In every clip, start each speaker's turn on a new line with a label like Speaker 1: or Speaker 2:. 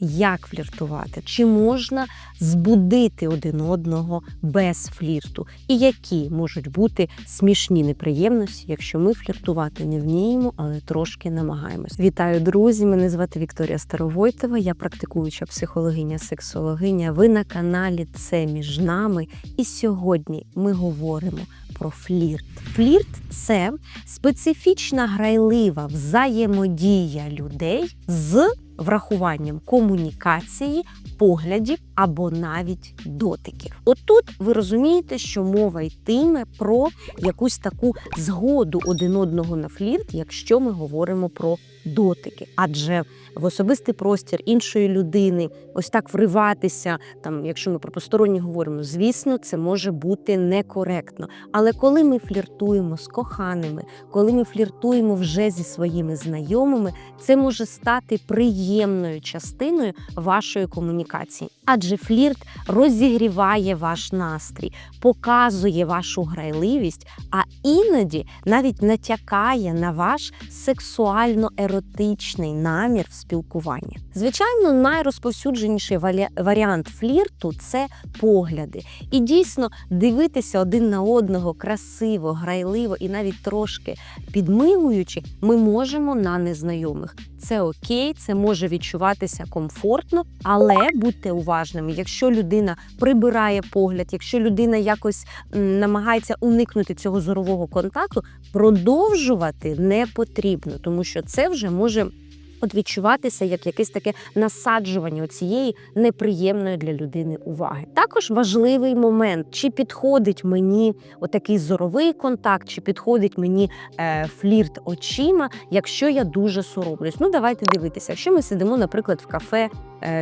Speaker 1: як фліртувати, чи можна збудити один одного без флірту, і які можуть бути смішні неприємності, якщо ми фліртувати не вміємо, але трошки намагаємось. Вітаю, друзі! Мене звати Вікторія Старовойтова. Я практикуюча психологиня, сексологиня. Ви на каналі Це між нами. І сьогодні ми говоримо про флірт. Флірт це специфічна грайлива взаємодія людей з врахуванням комунікації, поглядів або навіть дотиків. Отут ви розумієте, що мова йтиме про якусь таку згоду один одного на флірт, якщо ми говоримо про дотики. Адже в особистий простір іншої людини ось так вриватися, там, якщо ми про посторонні говоримо, звісно, це може бути некоректно. Але коли ми фліртуємо з коханими, коли ми фліртуємо вже зі своїми знайомими, це може стати приємною частиною вашої комунікації. Адже флірт розігріває ваш настрій, показує вашу грайливість, а іноді навіть натякає на ваш сексуально-еротичний намір в спілкуванні. Звичайно, найрозповсюдженіший варіант флірту це погляди. І дійсно дивитися один на одного красиво, грайливо і навіть трошки підмигуючи, ми можемо на незнайомих. Це окей, це може відчуватися комфортно, але будьте уважними, якщо людина прибирає погляд, якщо людина якось намагається уникнути цього зорового контакту, продовжувати не потрібно, тому що це вже може. От відчуватися як якесь таке насаджування цієї неприємної для людини уваги. Також важливий момент, чи підходить мені отакий зоровий контакт, чи підходить мені е, флірт очима, якщо я дуже соромлюсь. Ну давайте дивитися. Якщо ми сидимо, наприклад, в кафе,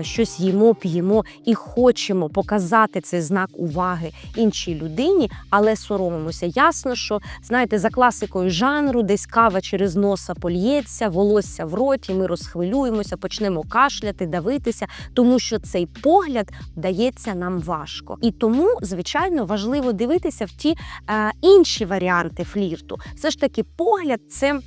Speaker 1: щось їмо, п'ємо і хочемо показати цей знак уваги іншій людині, але соромимося. Ясно, що знаєте, за класикою жанру, десь кава через носа польється, волосся в роті. Ми розхвилюємося, почнемо кашляти, давитися, тому що цей погляд дається нам важко. І тому, звичайно, важливо дивитися в ті е, інші варіанти флірту. Все ж таки, погляд це.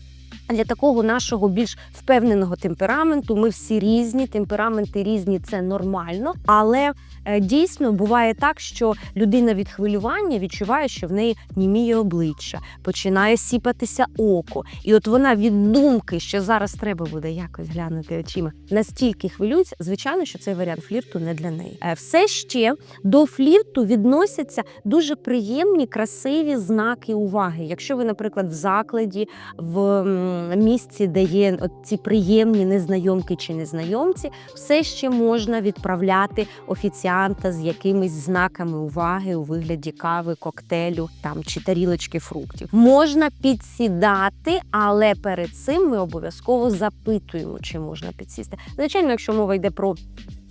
Speaker 1: Для такого нашого більш впевненого темпераменту ми всі різні, темпераменти різні, це нормально. Але е, дійсно буває так, що людина від хвилювання відчуває, що в неї німіє обличчя, починає сіпатися око. І от вона від думки, що зараз треба буде якось глянути очима, настільки хвилюється, звичайно, що цей варіант флірту не для неї. Е, Все ще до флірту відносяться дуже приємні, красиві знаки уваги. Якщо ви, наприклад, в закладі, в місці, де є от ці приємні незнайомки чи незнайомці, все ще можна відправляти офіціанта з якимись знаками уваги у вигляді кави, коктейлю там чи тарілочки фруктів. Можна підсідати, але перед цим ми обов'язково запитуємо, чи можна підсісти. Звичайно, якщо мова йде про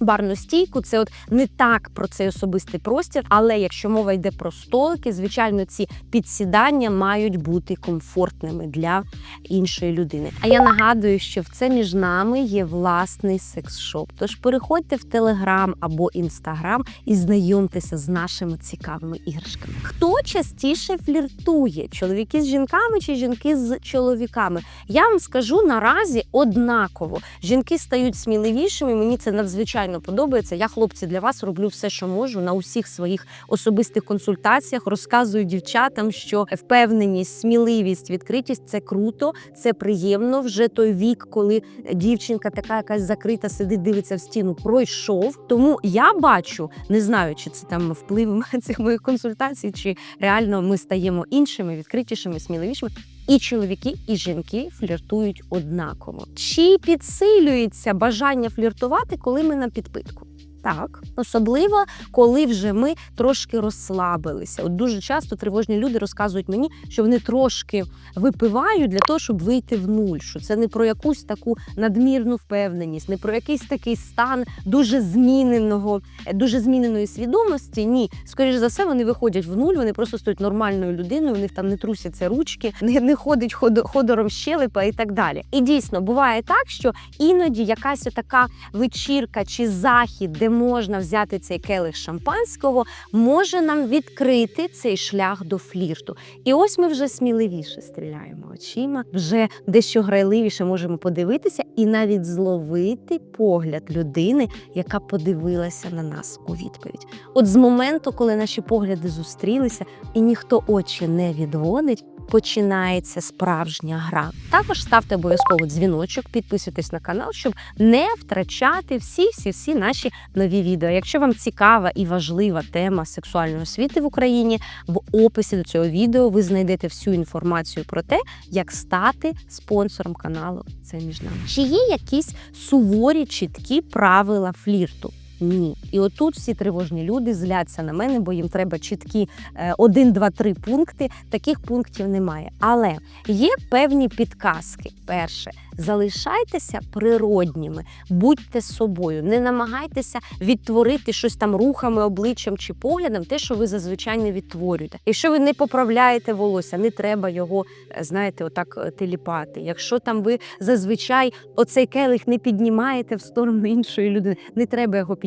Speaker 1: барну стійку, це от не так про цей особистий простір. Але якщо мова йде про столики, звичайно, ці підсідання мають бути комфортними для іншої людини. А я нагадую, що в це між нами є власний секс-шоп. Тож переходьте в Телеграм або Інстаграм і знайомтеся з нашими цікавими іграшками. Хто частіше фліртує? Чоловіки з жінками чи жінки з чоловіками? Я вам скажу наразі однаково. Жінки стають сміливішими. Мені це надзвичайно подобається. Я, хлопці, для вас роблю все, що можу на усіх своїх особистих консультаціях. Розказую дівчатам, що впевненість, сміливість, відкритість це круто, це приємно. Вже той вік, коли дівчинка така якась закрита, сидить, дивиться в стіну, пройшов. Тому я бачу, не знаю, чи це там вплив цих моїх консультацій, чи реально ми стаємо іншими, відкритішими, сміливішими. І чоловіки, і жінки фліртують однаково. Чи підсилюється бажання фліртувати, коли ми на підпитку? Так, особливо коли вже ми трошки розслабилися. От дуже часто тривожні люди розказують мені, що вони трошки випивають для того, щоб вийти в нуль. Що це не про якусь таку надмірну впевненість, не про якийсь такий стан дуже зміненого, дуже зміненої свідомості. Ні, скоріш за все, вони виходять в нуль, вони просто стають нормальною людиною, них там не трусяться ручки, не, не ходить ходо- ходором щелепа і так далі. І дійсно буває так, що іноді якась така вечірка чи захід, де можна взяти цей келих шампанського, може нам відкрити цей шлях до флірту. І ось ми вже сміливіше стріляємо очима, вже дещо грайливіше можемо подивитися і навіть зловити погляд людини, яка подивилася на нас у відповідь. От з моменту, коли наші погляди зустрілися, і ніхто очі не відводить. Починається справжня гра. Також ставте обов'язково дзвіночок, підписуйтесь на канал, щоб не втрачати всі всі всі наші нові відео. Якщо вам цікава і важлива тема сексуальної освіти в Україні, в описі до цього відео ви знайдете всю інформацію про те, як стати спонсором каналу. Це між нами. Чи є якісь суворі чіткі правила флірту? Ні, і отут всі тривожні люди зляться на мене, бо їм треба чіткі е, один, два, три пункти. Таких пунктів немає. Але є певні підказки. Перше, залишайтеся природніми, будьте собою, не намагайтеся відтворити щось там рухами, обличчям чи поглядом, те, що ви зазвичай не відтворюєте. Якщо ви не поправляєте волосся, не треба його, е, знаєте, отак е, теліпати. Якщо там ви зазвичай оцей келих не піднімаєте в сторону іншої людини, не треба його піднімати.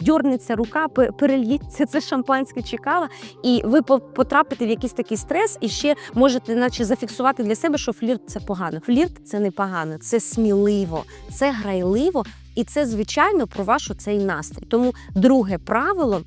Speaker 1: Дьорнеться рука, пе- перельється це шампанське чекала, і ви по- потрапите в якийсь такий стрес, і ще можете, наче, зафіксувати для себе, що флірт це погано. Флірт це не погано, це сміливо, це грайливо, і це звичайно про ваш оцей настрій. Тому друге правило.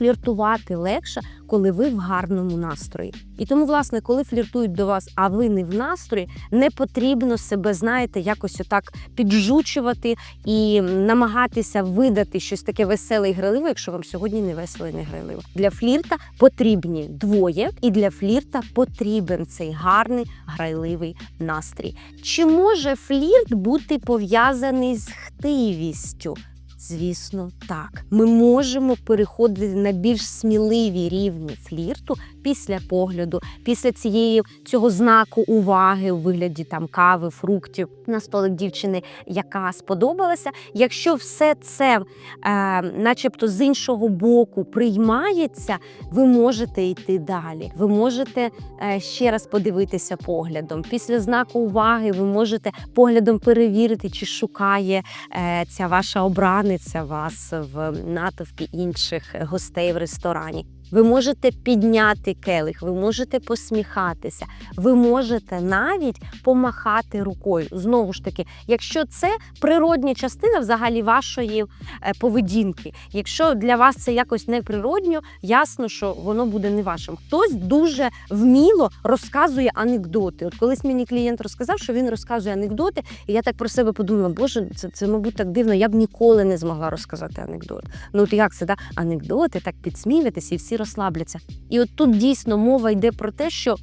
Speaker 1: Фліртувати легше, коли ви в гарному настрої. І тому, власне, коли фліртують до вас, а ви не в настрої, не потрібно себе, знаєте, якось отак піджучувати і намагатися видати щось таке веселе і грайливе, якщо вам сьогодні не весело і не грайливо. Для флірта потрібні двоє, і для флірта потрібен цей гарний грайливий настрій. Чи може флірт бути пов'язаний з хтивістю? Звісно, так. Ми можемо переходити на більш сміливі рівні флірту після погляду, після цієї цього знаку уваги у вигляді там кави, фруктів на столик дівчини, яка сподобалася. Якщо все це, е, начебто, з іншого боку приймається, ви можете йти далі. Ви можете е, ще раз подивитися поглядом. Після знаку уваги ви можете поглядом перевірити, чи шукає е, ця ваша обраниця вас в натовпі інших гостей в ресторані. Ви можете підняти келих, ви можете посміхатися, ви можете навіть помахати рукою. Знову ж таки, якщо це природня частина взагалі вашої е, поведінки. Якщо для вас це якось неприродньо, ясно, що воно буде не вашим. Хтось дуже вміло розказує анекдоти. От колись мені клієнт розказав, що він розказує анекдоти, і я так про себе подумала, боже, це, це мабуть так дивно. Я б ніколи не змогла розказати анекдот. Ну от як це да? анекдоти, так підсміюватися і всі розслабляться. І от тут дійсно мова йде про те, що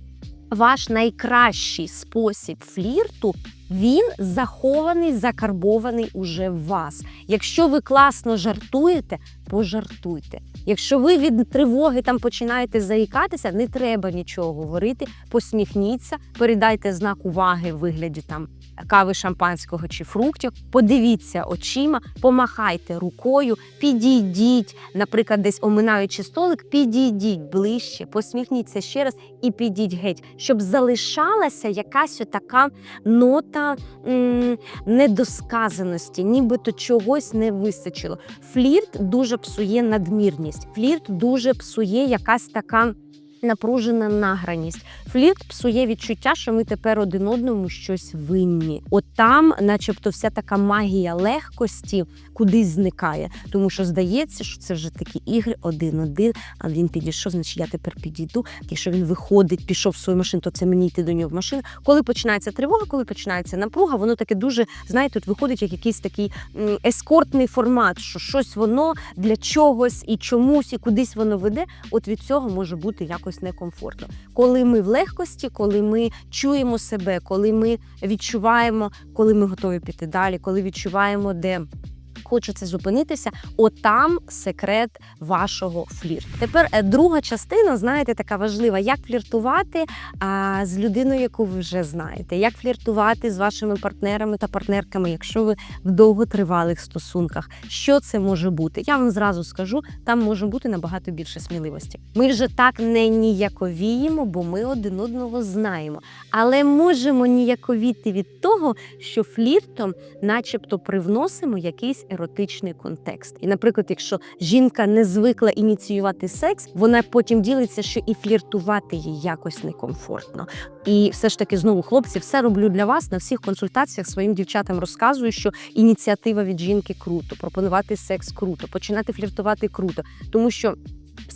Speaker 1: ваш найкращий спосіб флірту. Він захований, закарбований уже в вас. Якщо ви класно жартуєте, пожартуйте. Якщо ви від тривоги там починаєте заїкатися, не треба нічого говорити. Посміхніться, передайте знак уваги в вигляді там кави, шампанського чи фруктів. Подивіться очима, помахайте рукою, підійдіть, наприклад, десь оминаючи столик, підійдіть ближче, посміхніться ще раз і підіть геть, щоб залишалася якась така нота м, недосказаності, нібито чогось не вистачило. Флірт дуже псує надмірність, флірт дуже псує якась така. Напружена награність. Флірт псує відчуття, що ми тепер один одному щось винні. От там, начебто, вся така магія легкості кудись зникає. Тому що здається, що це вже такі ігри один-один. А він підійшов, значить я тепер підійду. Якщо він виходить, пішов в свою машину, то це мені йти до нього в машину. Коли починається тривога, коли починається напруга, воно таке дуже знаєте, тут виходить як якийсь такий ескортний формат, що щось воно для чогось і чомусь, і кудись воно веде. От від цього може бути якось некомфортно. Коли ми в легкості, коли ми чуємо себе, коли ми відчуваємо, коли ми готові піти далі, коли відчуваємо, де. Хочеться зупинитися, отам секрет вашого флірту. Тепер е, друга частина, знаєте, така важлива: як фліртувати а, з людиною, яку ви вже знаєте, як фліртувати з вашими партнерами та партнерками, якщо ви в довготривалих стосунках. Що це може бути? Я вам зразу скажу, там може бути набагато більше сміливості. Ми вже так не ніяковіємо, бо ми один одного знаємо. Але можемо ніяковіти від того, що фліртом, начебто, привносимо якийсь еротичний контекст. І, наприклад, якщо жінка не звикла ініціювати секс, вона потім ділиться, що і фліртувати їй якось некомфортно. І все ж таки, знову, хлопці, все роблю для вас на всіх консультаціях своїм дівчатам розказую, що ініціатива від жінки круто, пропонувати секс круто, починати фліртувати круто, тому що.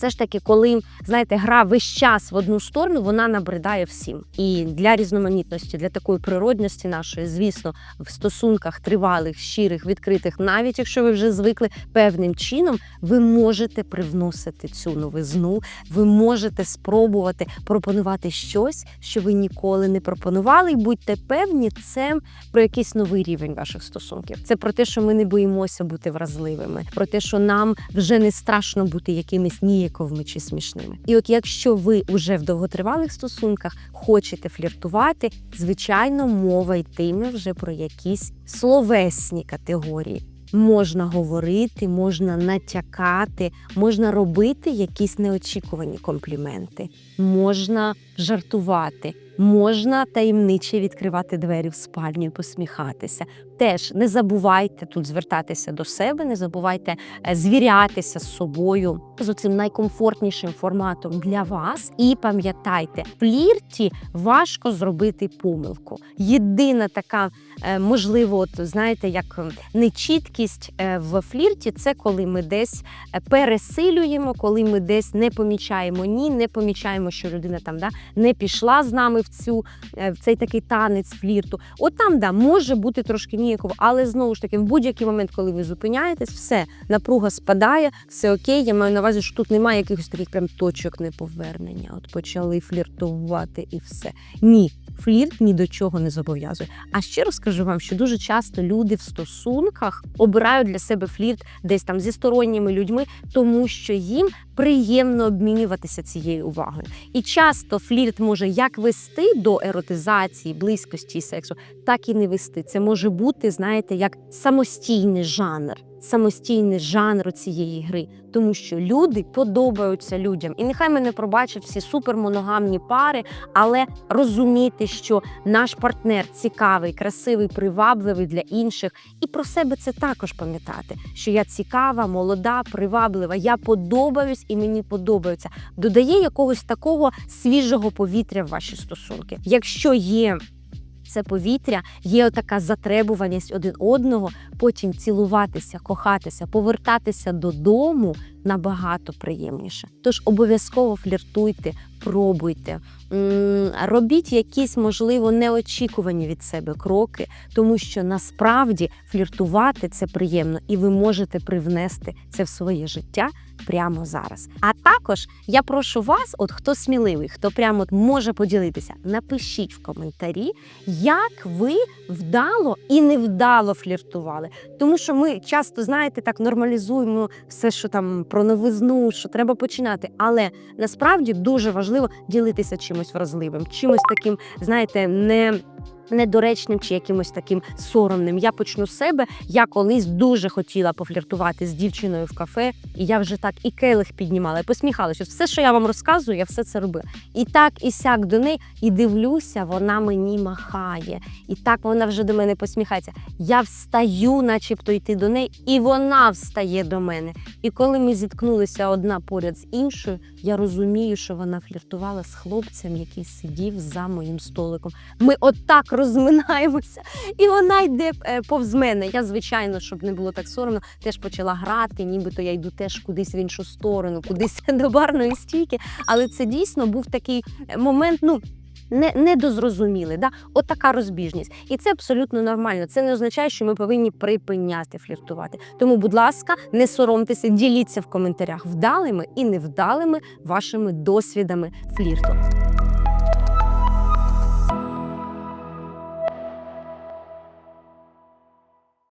Speaker 1: Все ж таки, коли знаєте, гра весь час в одну сторону, вона набридає всім. І для різноманітності, для такої природності нашої, звісно, в стосунках тривалих, щирих, відкритих, навіть якщо ви вже звикли певним чином, ви можете привносити цю новизну, ви можете спробувати пропонувати щось, що ви ніколи не пропонували. І будьте певні, це про якийсь новий рівень ваших стосунків. Це про те, що ми не боїмося бути вразливими, про те, що нам вже не страшно бути якимись ніяковими чи смішними. І от якщо ви вже в довготривалих стосунках хочете фліртувати, звичайно, мова йтиме вже про якісь словесні категорії. Можна говорити, можна натякати, можна робити якісь неочікувані компліменти, можна жартувати, можна таємниче відкривати двері в спальню і посміхатися. Теж не забувайте тут звертатися до себе, не забувайте е, звірятися з собою з цим найкомфортнішим форматом для вас. І пам'ятайте, в флірті важко зробити помилку. Єдина така, е, можливо, от знаєте, як нечіткість е, в флірті це коли ми десь пересилюємо, коли ми десь не помічаємо ні, не помічаємо, що людина там да не пішла з нами в цю в цей такий танець флірту. От там да може бути трошки ніяково, але знову ж таки, в будь-який момент, коли ви зупиняєтесь, все напруга спадає, все окей. Я маю на увазі, що тут немає якихось таких прям точок неповернення. От почали фліртувати і все. Ні. Флірт ні до чого не зобов'язує. А ще розкажу вам, що дуже часто люди в стосунках обирають для себе флірт десь там зі сторонніми людьми, тому що їм приємно обмінюватися цією увагою. І часто флірт може як вести до еротизації, близькості сексу, так і не вести. Це може бути, знаєте, як самостійний жанр. Самостійний жанр цієї гри, тому що люди подобаються людям, і нехай мене пробачать всі супермоногамні пари, але розуміти, що наш партнер цікавий, красивий, привабливий для інших, і про себе це також пам'ятати, що я цікава, молода, приваблива, я подобаюсь і мені подобаються. Додає якогось такого свіжого повітря в ваші стосунки. Якщо є це повітря, є така затребуваність один одного, потім цілуватися, кохатися, повертатися додому набагато приємніше. Тож обов'язково фліртуйте, пробуйте, робіть якісь, можливо, неочікувані від себе кроки, тому що насправді фліртувати це приємно, і ви можете привнести це в своє життя прямо зараз. А також я прошу вас, от хто сміливий, хто прямо може поділитися, напишіть в коментарі, як ви вдало і невдало фліртували. Тому що ми часто, знаєте, так нормалізуємо все, що там про новизну, що треба починати. Але насправді дуже важливо ділитися чимось вразливим, чимось таким, знаєте, не. Недоречним чи якимось таким соромним. Я почну з себе. Я колись дуже хотіла пофліртувати з дівчиною в кафе, і я вже так і келих піднімала, і посміхалася. Все, що я вам розказую, я все це робила. І так, і сяк до неї, і дивлюся, вона мені махає. І так вона вже до мене посміхається. Я встаю, начебто йти до неї, і вона встає до мене. І коли ми зіткнулися одна поряд з іншою, я розумію, що вона фліртувала з хлопцем, який сидів за моїм столиком. Ми отак розминаємося, і вона йде е, повз мене. Я, звичайно, щоб не було так соромно, теж почала грати, нібито я йду теж кудись в іншу сторону, кудись до барної стійки. Але це дійсно був такий е, момент. ну, не, недозрозуміли, да? от така розбіжність. І це абсолютно нормально. Це не означає, що ми повинні припиняти фліртувати. Тому, будь ласка, не соромтеся, діліться в коментарях вдалими і невдалими вашими досвідами флірту.